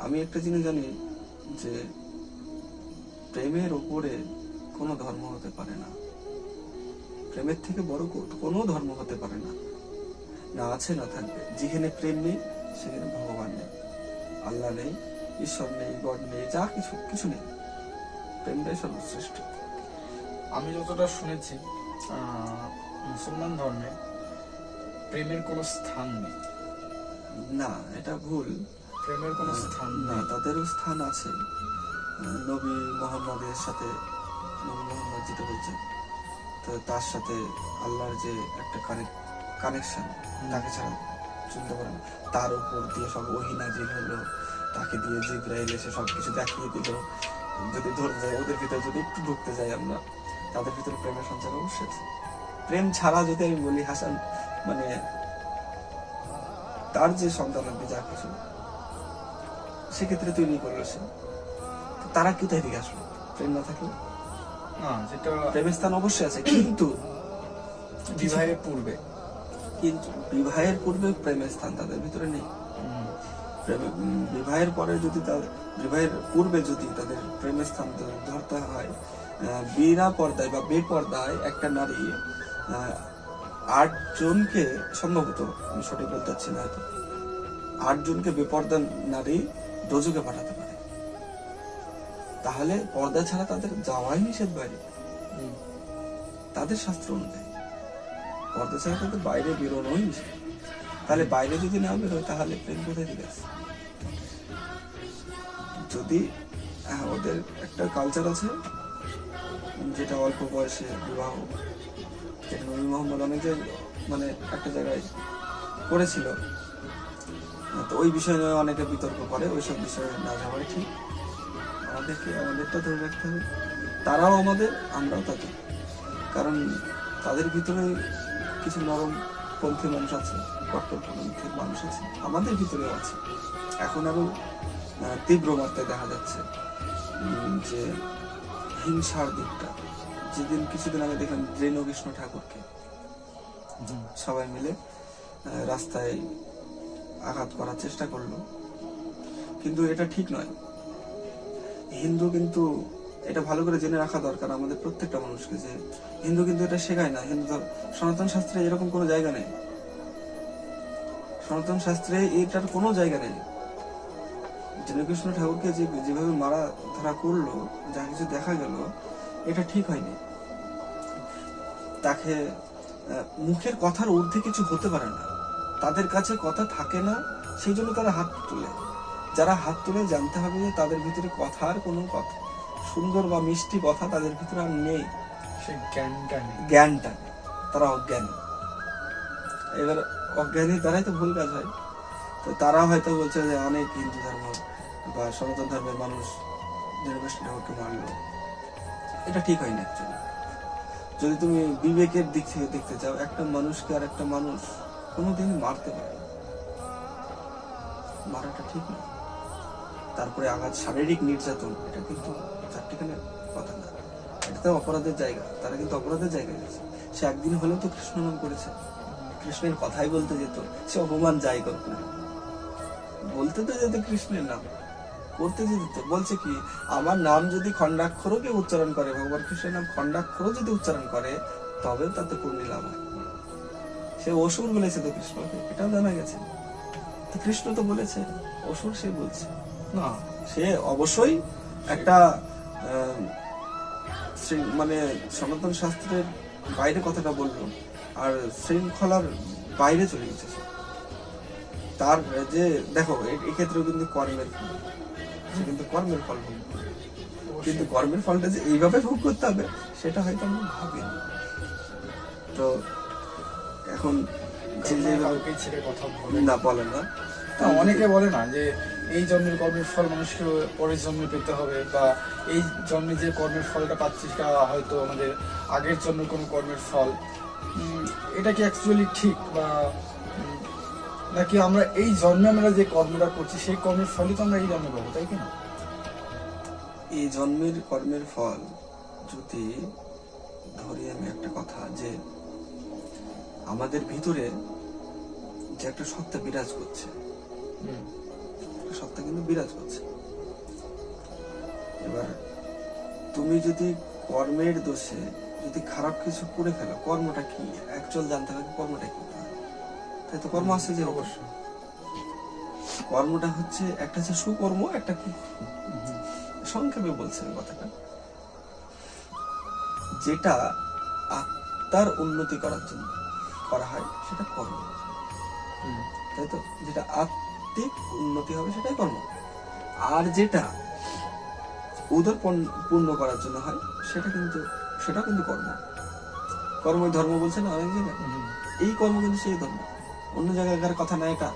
আমি একটা জিনিস জানি যে প্রেমের ওপরে কোনো ধর্ম হতে পারে না। প্রেমের থেকে বড় কোনো ধর্ম হতে পারে না। না আছে, না থাকবে। যেখানে প্রেম নেই, সেখানে ভগবান নেই। আল্লাহ নেই, ঈশ্বর নেই, গড নেই, যা কিছু কিছু নেই। প্রেমটাই সর্বশ্রেষ্ঠ। আমি যতটা শুনেছি মুসলমান ধর্মে প্রেমের কোনো স্থান নেই। না, এটা ভুল। প্রেমের কোনো স্থান না, তাদেরও স্থান আছে। নবী মোহাম্মদের সাথে, নবী মোহাম্মদ যেটা বলছেন, তো তার সাথে আল্লাহর যে একটা কানেকশন তাকে ছাড়া চলতে পারে না। তার উপর দিয়ে সব ওহিনাজিল হলো, তাকে দিয়ে জিব্রাইল এসে সব কিছু দেখিয়ে দিল। যদি ধরতে যাই ওদের ভিতরে যদি একটু ঢুকতে যাই আমরা, তাদের ভিতরে প্রেমের সঞ্চার অবশ্যই প্রেম ছাড়া যদি আমি বলি হাসান মানে তার যে সন্তান হবে যা কিছু সেক্ষেত্রে তৈরি করল সে তারা কোথায় থেকে আসলো? প্রেম না থাকলে? না যেটা প্রেমের স্থান অবশ্যই আছে কিন্তু বিবাহের পূর্বে। কিন্তু বিবাহের পূর্বে প্রেমের স্থান তাদের ভিতরে নেই। বিবাহের পরে যদি তাদের বিবাহের পূর্বে যদি তাদের প্রেমের স্থান ধরতে হয় বিনা পর্দায় বা বেপর্দায় একটা নারী আট জনকে সম্ভবত আমি সঠিক বলতে পারছি না হয়তো আট জনকে বেপর্দা নারী দোজকে পাঠাতে পারে। তাহলে পর্দা ছাড়া তাদের যাওয়াই নিষেধ বাইরে। তাদের শাস্ত্র অনুযায়ী। পর্দা ছাড়া তাদের বাইরে বেরোনোই নিষেধ। তাহলে বাইরে যদি না বেরোয় তাহলে প্রেম কোথায় থেকে আসে? যদি হ্যাঁ, ওদের একটা কালচার আছে যেটা অল্প বয়সে বিবাহ যেটা নবী মোহাম্মদ অনেক মানে একটা জায়গায় করেছিল। তো ওই বিষয় নিয়ে অনেকে বিতর্ক করে ওইসব বিষয়ে না যাওয়াই ঠিক। আমাদেরকে আমাদেরটা ধরে রাখতে হবে। তারাও আমাদের আমরাও তাদের কারণ তাদের ভিতরে কিছু নরম পন্থী মানুষ আছে কট্টরপন্থী মানুষ আছে আমাদের ভিতরেও আছে। এখন আরও তীব্র মাত্রায় দেখা যাচ্ছে যে হিংসার দিকটা। যেদিন কিছুদিন আগে দেখলাম রেণু কৃষ্ণ ঠাকুরকে সবাই মিলে রাস্তায় আঘাত করার চেষ্টা করল। কিন্তু এটা ঠিক নয়। হিন্দু কিন্তু এটা ভালো করে জেনে রাখা দরকার আমাদের প্রত্যেকটা মানুষকে যে হিন্দু কিন্তু এটা শেখায় না। হিন্দু সনাতন শাস্ত্রে এরকম কোনো জায়গা নেই। সনাতন শাস্ত্রে এটার কোনো জায়গা নেই। কৃষ্ণ ঠাকুরকে যে যেভাবে মারা ধরা করল, যা কিছু দেখা গেল, এটা ঠিক হয়নি। তাকে মুখের কথার ঊর্ধ্বে কিছু হতে পারে না। তাদের কাছে কথা থাকে না সেই জন্য তারা হাত তুলে। যারা হাত তুলে জানতে হবে যে তাদের ভিতরে কথার কোনো কথা সুন্দর বা মিষ্টি কথা তাদের ভিতরে আর নেই। সেই জ্ঞানটা জ্ঞানটা তারা অজ্ঞান। এবার অজ্ঞানী দ্বারাই তো ভুল কাজ হয়। তো তারা হয়তো বলছে যে অনেক হিন্দু ধর্ম বা সনাতন ধর্মের মানুষ জনগোষ্ঠী ঠাকুরকে এটা ঠিক হয়নি অ্যাকচুয়ালি যদি তুমি বিবেকের দিক থেকে দেখতে চাও একটা মানুষকে আর একটা মানুষ কোনোদিন মারতে পারে মারাটা ঠিক না। তারপরে আঘাত, শারীরিক নির্যাতন, এটা কিন্তু চারটিখানের কথা না। এটা তো অপরাধের জায়গা, তারা কিন্তু অপরাধের জায়গায় গেছে। সে একদিন হলেও তো কৃষ্ণ নাম করেছে। কৃষ্ণের কথাই বলতে যেত, সে অপমান যাই করত না বলতে তো যেত কৃষ্ণের নাম, করতে যে যেত বলছে কি, আমার নাম যদি খণ্ডাক্ষরও কেউ উচ্চারণ করে, ভগবান কৃষ্ণের নাম খণ্ডাক্ষরও যদি উচ্চারণ করে, তবেও তাতে পূর্ণি লাভ হয়। সে অসুর বলেছে তো কৃষ্ণকে, এটাও জানা গেছে। তো কৃষ্ণ তো বলেছে, অসুর সে বলছে। না, সে অবশ্যই একটা মানে সনাতন শাস্ত্রের বাইরে কথাটা বলল, আর শৃঙ্খলার বাইরে চলে গেছে তার যে, দেখো এক্ষেত্রেও কিন্তু কর্মের ফল। সে কিন্তু কর্মের ফল ভোগ কিন্তু কর্মের ফলটা যে এইভাবে ভোগ করতে হবে, সেটা হয়তো আমরা ভাবিনি। তো এখন যে যেভাবে ছেড়ে কথা না। বলে না। না, অনেকে বলে না যে এই জন্মের কর্মের ফল মানুষকে পরের জন্মে পেতে হবে বা এই জন্মে যে কর্মের ফলটা পাচ্ছি সেটা হয়তো আমাদের আগের জন্মের কোনো কর্মের ফল। এটা কি অ্যাকচুয়ালি ঠিক বা নাকি আমরা এই জন্মে আমরা যে কর্মটা করছি সেই কর্মের ফলই তো আমরা এই জন্মে পাবো তাই কি না? এই জন্মের কর্মের ফল যদি ধরি আমি একটা কথা যে আমাদের ভিতরে যে একটা সত্তা বিরাজ করছে। একটা সত্তা কিন্তু বিরাজ করছে। এবার তুমি যদি কর্মের দোষে যদি খারাপ কিছু করে ফেলো কর্মটা কি? অ্যাকচুয়াল জানতে হবে কর্মটা কি। তাই তো কর্ম আছে যে অবশ্যই। কর্মটা হচ্ছে একটা হচ্ছে সুকর্ম একটা কি? সংক্ষেপে বলছে কথাটা। যেটা আত্মার উন্নতি করার জন্য। করা হয় সেটা কর্ম। হুম। তাই তো? যেটা আত্মিক উন্নতি হবে সেটাই কর্ম। আর যেটা উদর পূর্ণ- পূর্ণ করার জন্য হয় সেটা কিন্তু সেটা কিন্তু কর্ম। কর্ম ধর্ম বলছে না অনেক জায়গায়? এই কর্ম কিন্তু সেই ধর্ম। অন্য জায়গাকার কথা না এটা?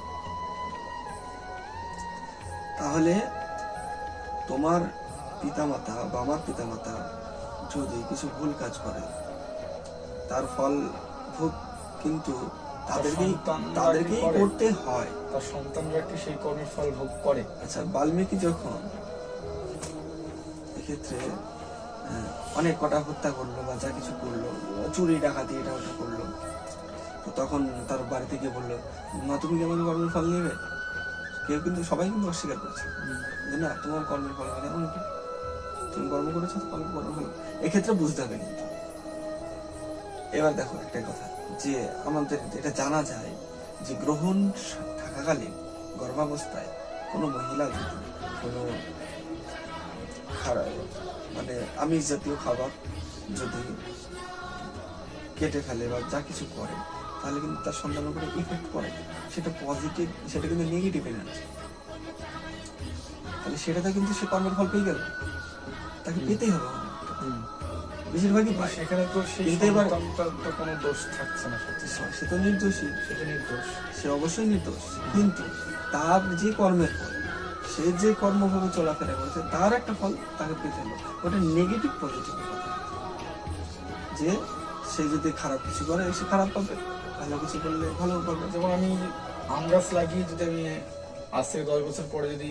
তাহলে তোমার পিতামাতা বা আমার পিতামাতা যদি কিছু ভুল কাজ করে তার ফল ভোগ কিন্তু তাদেরকেই তাদেরকেই করতে হয়। তার সন্তানরা কি সেই কর্মের ফল ভোগ করে? আচ্ছা বাল্মীকি যখন এক্ষেত্রে অনেক কটা হত্যা করল বা যা কিছু করল চুরি ডাকাতি এটা ওটা করল তো তখন তার বাড়িতে গিয়ে বলল মা তুমি কেমন কর্মের ফল নেবে কেউ কিন্তু সবাই কিন্তু অস্বীকার করছে। যে না তোমার কর্মের ফল মানে এমন কি? তুমি কর্ম করেছ কর্মের ফল এক্ষেত্রে বুঝতে হবে কিন্তু। এবার দেখো একটা কথা। যে আমাদের এটা জানা যায় যে গ্রহণ থাকাকালীন গর্ভাবস্থায় কোনো মহিলা যদি কোনো খারাপ মানে আমিষ জাতীয় খাবার যদি কেটে ফেলে বা যা কিছু করে তাহলে কিন্তু তার সন্তানের উপরে ইফেক্ট পড়ে। সেটা পজিটিভ সেটা কিন্তু নেগেটিভ এনার্জি তাহলে সেটাতে কিন্তু সে কর্মের ফল পেয়ে গেল। তাকে পেতেই হবে। বেশিরভাগই পায়। সেখানে তো সেই সন্তানটার তো কোনো দোষ থাকছে না সত্যি সে তো নির্দোষী। সেটা নির্দোষ। সে অবশ্যই নির্দোষ। কিন্তু তার যে কর্মের ফল সে যে কর্মভাবে চলাফেরা করেছে তার একটা ফল তাকে পেতে হলো ওটা নেগেটিভ পজিটিভ কথা। যে সে যদি খারাপ কিছু করে সে খারাপ পাবে। ভালো কিছু করলে ভালো পাবে। যেমন আমি আম গাছ লাগিয়ে যদি আমি আজ থেকে দশ বছর পরে যদি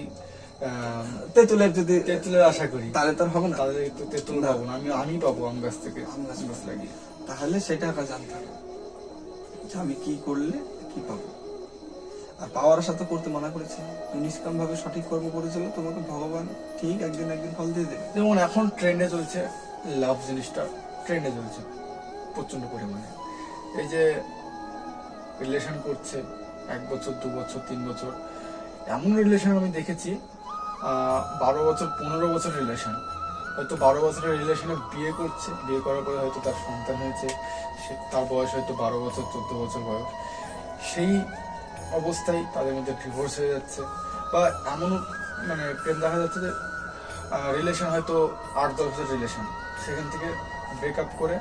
তেঁতুলের যদি তেঁতুলের আশা করি। তাহলে তার হবে না। তাহলে তো তেঁতুল। পাবো না আমি আমি পাবো আম গাছ থেকে আম গাছ গাছ লাগিয়ে। তাহলে সেটা আবার জানতে হবে। যে আমি কি করলে কি পাবো? আর পাওয়ার সাথে করতে মানা করেছে। নিষ্কাম ভাবে সঠিক কর্ম করেছিল তোমাকে ভগবান ঠিক একদিন একদিন ফল দিয়ে দেবে। যেমন এখন ট্রেন্ডে চলছে লাভ জিনিসটা ট্রেন্ডে চলছে প্রচণ্ড পরিমাণে। এই যে রিলেশন করছে এক বছর দু বছর তিন বছর এমন রিলেশন আমি দেখেছি বারো বছর, পনেরো বছর রিলেশন হয়তো বারো বছরের রিলেশনে বিয়ে করছে। বিয়ে করার পরে হয়তো তার সন্তান হয়েছে। সে, তার বয়স হয়তো বারো বছর, চোদ্দ বছর বয়স। সেই অবস্থায় তাদের মধ্যে ডিভোর্স হয়ে যাচ্ছে। বা এমন মানে প্রেম দেখা যাচ্ছে যে রিলেশন হয়তো আট, দশ বছর রিলেশন সেখান থেকে ব্রেকআপ করে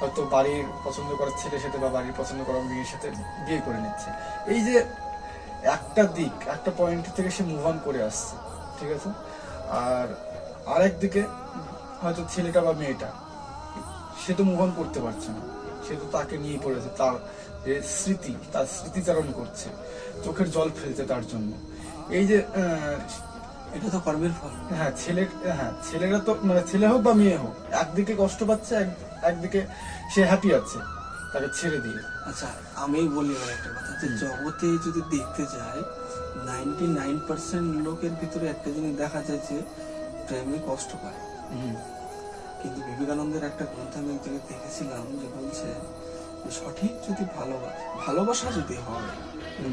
হয়তো বাড়ির পছন্দ করার ছেলের সাথে বা বাড়ির পছন্দ করার মেয়ের সাথে বিয়ে করে নিচ্ছে। এই যে একটা দিক, একটা পয়েন্ট থেকে সে মুভ অন করে আসছে। ঠিক আছে? আর আরেক দিকে হয়তো ছেলেটা বা মেয়েটা সে তো মুভ অন করতে পারছে না। সে তো তাকে নিয়ে পড়েছে তার যে স্মৃতি তার স্মৃতিচারণ করছে চোখের জল ফেলছে তার জন্য। এই যে এটা তো কর্মের ফল। হ্যাঁ ছেলে হ্যাঁ ছেলেরা তো মানে ছেলে হোক বা মেয়ে হোক একদিকে কষ্ট পাচ্ছে এক- একদিকে সে হ্যাপি আছে। তাকে ছেড়ে দিয়ে আচ্ছা আমি বলি এবার একটা কথা যে জগতে যদি দেখতে যাই নাইনটি নাইন পার্সেন্ট লোকের ভিতরে একটা জিনিস দেখা যায় যে প্রেমে কষ্ট পায়। কিন্তু বিবেকানন্দের একটা গ্রন্থ আমি এক জায়গায় দেখেছিলাম যে বলছে সঠিক যদি ভালোবাসা ভালোবাসা যদি হয়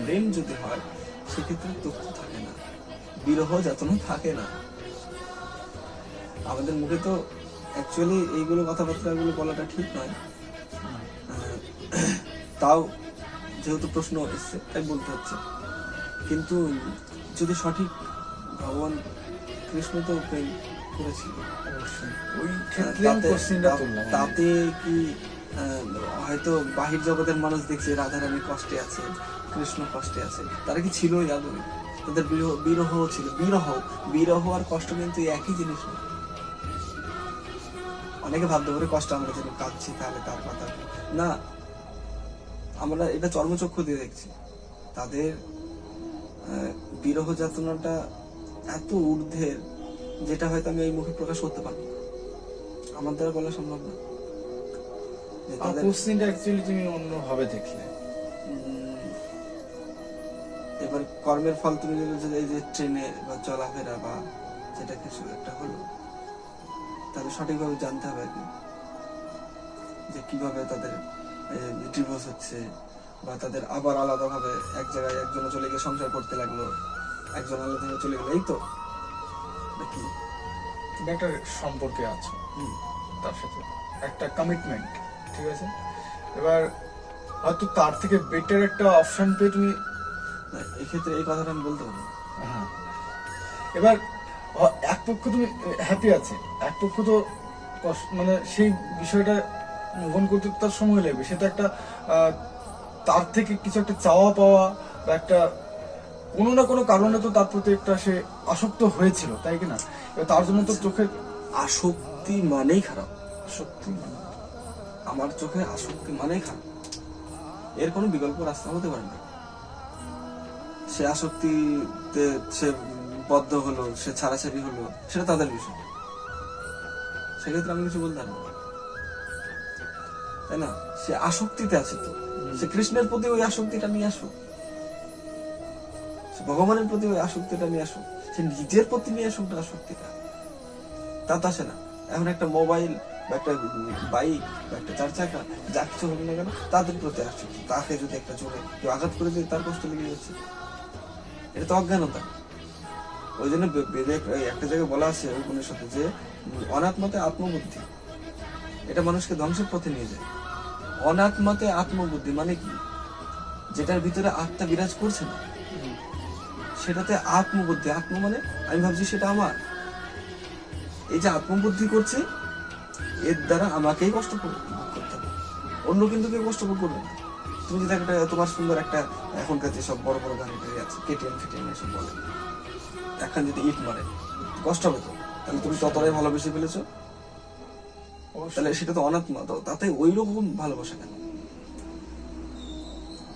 প্রেম যদি হয় সেক্ষেত্রে দুঃখ থাকে না বিরহ যাতনা থাকে না। আমাদের মুখে তো অ্যাকচুয়ালি এইগুলো কথাবার্তাগুলো বলাটা ঠিক নয়। তাও যেহেতু প্রশ্ন এসছে তাই বলতে হচ্ছে। কিন্তু যদি সঠিক ভগবান কৃষ্ণ তো প্রেম করেছিল তাতে- কি হয়তো বাহির জগতের মানুষ দেখছে রাধারানী কষ্টে আছে কৃষ্ণ কষ্টে আছে তারা কি ছিল আদৌ তাদের বিরহ বিরহ ছিল বিরহ বিরহ আর কষ্ট কিন্তু একই জিনিস না। অনেকে ভাবতে পারে কষ্ট আমরা যেন কাঁদছি তাহলে তার কথা না আমরা এটা চর্মচক্ষু দিয়ে দেখছি। তাদের বিরহ যাতনাটা এত ঊর্ধ্বের যেটা হয়তো আমি এই মুখে প্রকাশ করতে পারব না। আমার দ্বারা বলা সম্ভব না। তাদের কোশ্চেনটা অ্যাকচুয়ালি তুমি অন্যভাবে দেখলে। এবার কর্মের ফল তুমি যদি এই যে ট্রেনে বা চলাফেরা বা যেটা কিছু একটা হলো তাহলে সঠিকভাবে জানতে হবে আর কি যে কীভাবে তাদের ডিভোর্স হচ্ছে বা তাদের আবার আলাদাভাবে এক জায়গায় একজনে চলে গিয়ে সংসার করতে লাগল একজন আলাদাভাবে চলে গেলো এই তো নাকি একটা সম্পর্কে আছো। তার সাথে একটা কমিটমেন্ট ঠিক আছে? এবার হয়তো তার থেকে বেটার একটা অপশন পেয়ে তুমি এক্ষেত্রে এই কথাটা আমি বলতে পারব হ্যাঁ। এবার এক পক্ষ তুমি হ্যাপি আছে এক পক্ষ তো কষ্ট- মানে সেই বিষয়টা গ্রহণ করতে তার সময় লাগবে। সেটা একটা তার থেকে কিছু একটা চাওয়া পাওয়া বা একটা কোনো না কোনো কারণে তো তার প্রতি একটা সে আসক্ত হয়েছিল তাই কি না? তার জন্য তো চোখের আসক্তি মানেই খারাপ। আসক্তি আমার চোখে আসক্তি মানেই খারাপ। এর কোনো বিকল্প রাস্তা হতে পারে না। সে আসক্তিতে সে বদ্ধ হলো সে ছাড়াছাড়ি হলো সেটা তাদের বিষয়। সেক্ষেত্রে আমি কিছু বলতে পারব। তাই না? সে আসক্তিতে আছে তো। সে কৃষ্ণের প্রতি ওই আসক্তিটা নিয়ে আসুক। ভগবানের প্রতি ওই আসক্তিটা নিয়ে আসুক। সে নিজের প্রতি নিয়ে আসুক না আসক্তিটা। তা তো আসে না। এখন একটা মোবাইল বা একটা বাইক বা একটা চার চাকা যা কিছু হোক না কেন তাদের প্রতি আসছে তাকে যদি একটা জোরে কেউ আঘাত করে দিয়ে তার কষ্ট লেগে যাচ্ছে। এটা তো অজ্ঞানতা। ওই জন্য বেদে একটা জায়গায় বলা আছে উপনিষদে যে অনাত্মাতে আত্মবুদ্ধি। এটা মানুষকে ধ্বংসের পথে নিয়ে যায়। অনাত্মাতে আত্মবুদ্ধি মানে কি? যেটার ভিতরে আত্মা বিরাজ করছে না। সেটাতে আত্মবুদ্ধি, আত্ম মানে আমি ভাবছি সেটা আমার। এই যে আত্মবুদ্ধি করছে, এর দ্বারা আমাকেই কষ্ট করতে হবে। অন্য কিন্তু কেউ কষ্ট করবে না। তুমি যদি একটা তোমার সুন্দর একটা, এখনকার যেসব বড় বড় গাড়ি টাড়ি আছে কেটিএম, ফিটিএম এসব বলে। এখন যদি ইট মারে, কষ্ট হবে তো? তাহলে তুমি ততটাই ভালোবেসে ফেলেছো। তাহলে সেটা তো অনাত্মা তো তাতে ওই রকম ভালোবাসা কেন?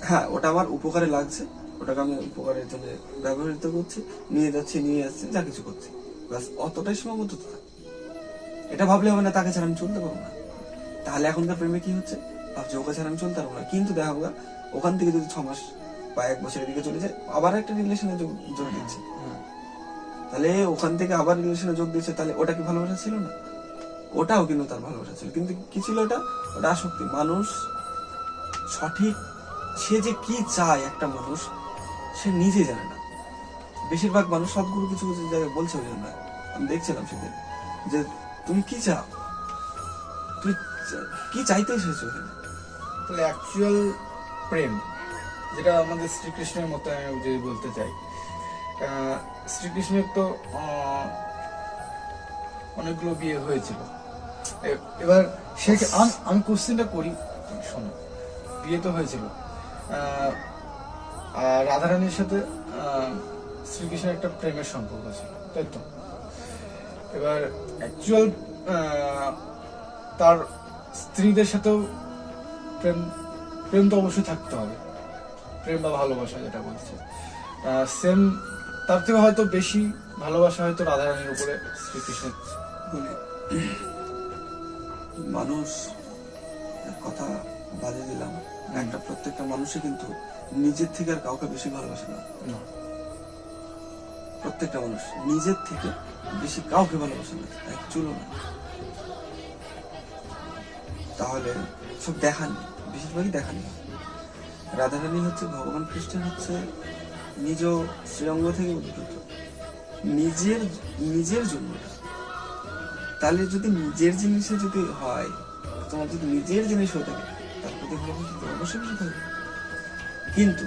হ্যাঁ ওটা আমার উপকারে লাগছে ওটাকে আমি উপকারের জন্য ব্যবহৃত করছি নিয়ে যাচ্ছি নিয়ে যাচ্ছি যা কিছু করছি। ব্যাস অতটাই সীমাবদ্ধতা এটা ভাবলে হবে না তাকে ছাড়া আমি চলতে পারব না। তাহলে এখনকার প্রেমে কি হচ্ছে? ভাবছি ওকে ছাড়া আমি চলতে পারব না। কিন্তু দেখা হোক ওখান থেকে যদি ছ মাস বা এক বছরের দিকে চলে যায় আবার একটা রিলেশনে যোগ যোগ দিচ্ছে। তাহলে ওখান থেকে আবার রিলেশনে যোগ দিচ্ছে তাহলে ওটা কি ভালোবাসা ছিল না? ওটাও কিন্তু তার ভালোবাসা ছিল। কিন্তু কি ছিল ওটা? ওটা আসক্তি। মানুষ সঠিক, সে যে কি চায় একটা মানুষ, সে নিজে জানে না। বেশিরভাগ মানুষ সবগুলো কিছু কিছু জায়গায় বলছে ওই জন্য। আমি দেখছিলাম সেদিন যে তুমি কি চাও? চা- কি চাইতে এসেছ এখানে? তাহলে অ্যাকচুয়াল প্রেম, যেটা আমাদের শ্রীকৃষ্ণের মতো আমি যদি বলতে চাই শ্রীকৃষ্ণের তো অনেকগুলো বিয়ে হয়েছিল। এবার সে আম- কোশ্চেনটা করি। শোনো, বিয়ে তো হয়েছিল। রাধারানীর সাথে শ্রীকৃষ্ণের একটা প্রেমের সম্পর্ক ছিল, তাই তো? এবার অ্যাকচুয়াল তার স্ত্রীদের সাথেও প্রেম প্রেম তো অবশ্যই থাকতে হবে। প্রেম বা ভালোবাসা যেটা বলছে। সেম তার থেকে হয়তো বেশি ভালোবাসা হয়তো রাধারানীর উপরে শ্রীকৃষ্ণের। বলি মানুষ কথা বাজে দিলাম। একটা প্রত্যেকটা মানুষই কিন্তু নিজের থেকে আর কাউকে বেশি ভালোবাসে না। প্রত্যেকটা মানুষ নিজের থেকে বেশি কাউকে ভালোবাসে না এক চুলো না। তাহলে সব দেখানি বেশিরভাগই দেখানি রাধারানী হচ্ছে ভগবান খ্রিস্টান হচ্ছে নিজ শ্রীঅঙ্গ থেকে উদ্ভূত। নিজের নিজের জন্য। তাহলে যদি নিজের জিনিসে যদি হয় তোমার যদি নিজের জিনিস হয়ে থাকে তার প্রতি ভালোবাসা অবশ্যই বেশি থাকবে কিন্তু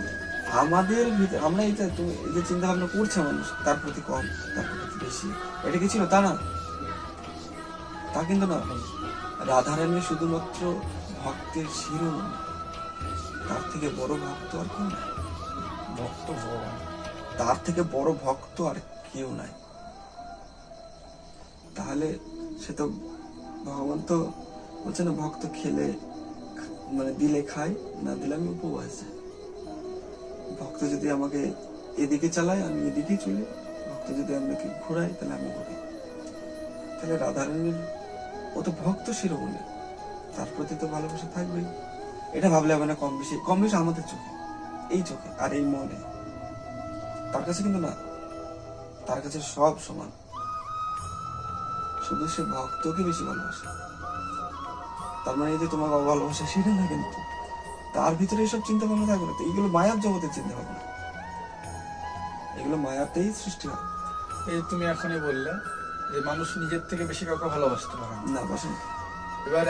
আমাদের ভিতরে আমরা এটা তুমি এই যে চিন্তা ভাবনা করছে মানুষ তার প্রতি কম তার প্রতি বেশি। এটা কি ছিল? তা না। তা কিন্তু না রাধারানী শুধুমাত্র ভক্তের শিরোমণি তার থেকে বড় ভক্ত আর কেউ নাই। ভক্ত ভগবান। তার থেকে বড় ভক্ত আর কেউ নাই। তাহলে সে তো ভগবান তো বলছে না, ভক্ত খেলে মানে দিলে খায়, না দিলে আমি উপবাস যাই। ভক্ত যদি আমাকে এদিকে চালায়, আমি এদিকেই চলি। ভক্ত যদি আমাকে ঘোরায়, তাহলে আমি ঘুরি। তাহলে রাধারানীর, ও তো ভক্ত শিরোমণি। তার প্রতি তো ভালোবাসা থাকবেই। এটা ভাবলে হবে না কম বেশি। কম বেশি আমাদের চোখে, এই চোখে, আর এই মনে। তার কাছে কিন্তু না, তার কাছে সব সমান। শুধু সে ভক্তকে বেশি ভালোবাসে। তার মানে এই যে তোমার বাবা ভালোবাসে সেটা না কিন্তু। তার ভিতরে এসব চিন্তা ভাবনা থাকবে না এইগুলো মায়ার জগতের চিন্তা ভাবনা এগুলো মায়াতেই সৃষ্টি হয়। এই যে তুমি এখনই বললে যে মানুষ নিজের থেকে বেশি কাউকে ভালোবাসতে পারে না। না বসেন এবার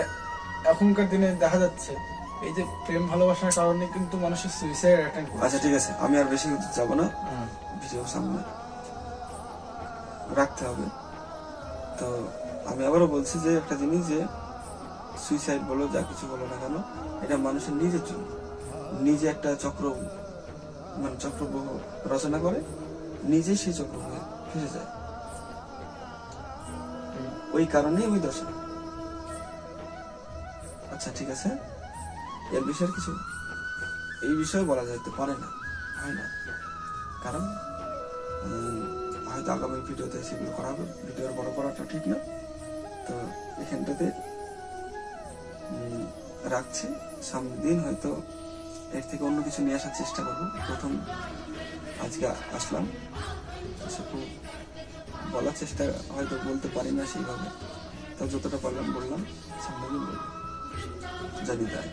এখনকার দিনে দেখা যাচ্ছে এই যে প্রেম ভালোবাসার কারণে কিন্তু মানুষের সুইসাইড অ্যাটেন্ড আচ্ছা ঠিক আছে। আমি আর বেশি যাব না। ভিডিও সামনে রাখতে হবে। তো আমি আবারও বলছি যে একটা জিনিস যে সুইসাইড বলো, যা কিছু বলো না কেন, এটা মানুষের নিজের জন্য। নিজে একটা চক্র মানে চক্রব্যূহ রচনা করে, নিজে সেই চক্রব্যূহে ফিরে যায়। ওই কারণেই ওই দশা। আচ্ছা ঠিক আছে? এর বিষয়ে কিছু? এই বিষয়ে বলা যেতে পারে না। হয় না। কারণ হয়তো আগামী ভিডিওতে সেগুলো করা হবে ভিডিওর বড় করাটা ঠিক না। তো এখানটাতে রাখছি। সামনের দিন হয়তো এর থেকে অন্য কিছু নিয়ে আসার চেষ্টা করব। প্রথম আজকে আসলাম। বলার চেষ্টা হয়তো বলতে পারি না সেইভাবে। তো যতটা পারলাম বললাম, সামনে বলব। যদি দেয়।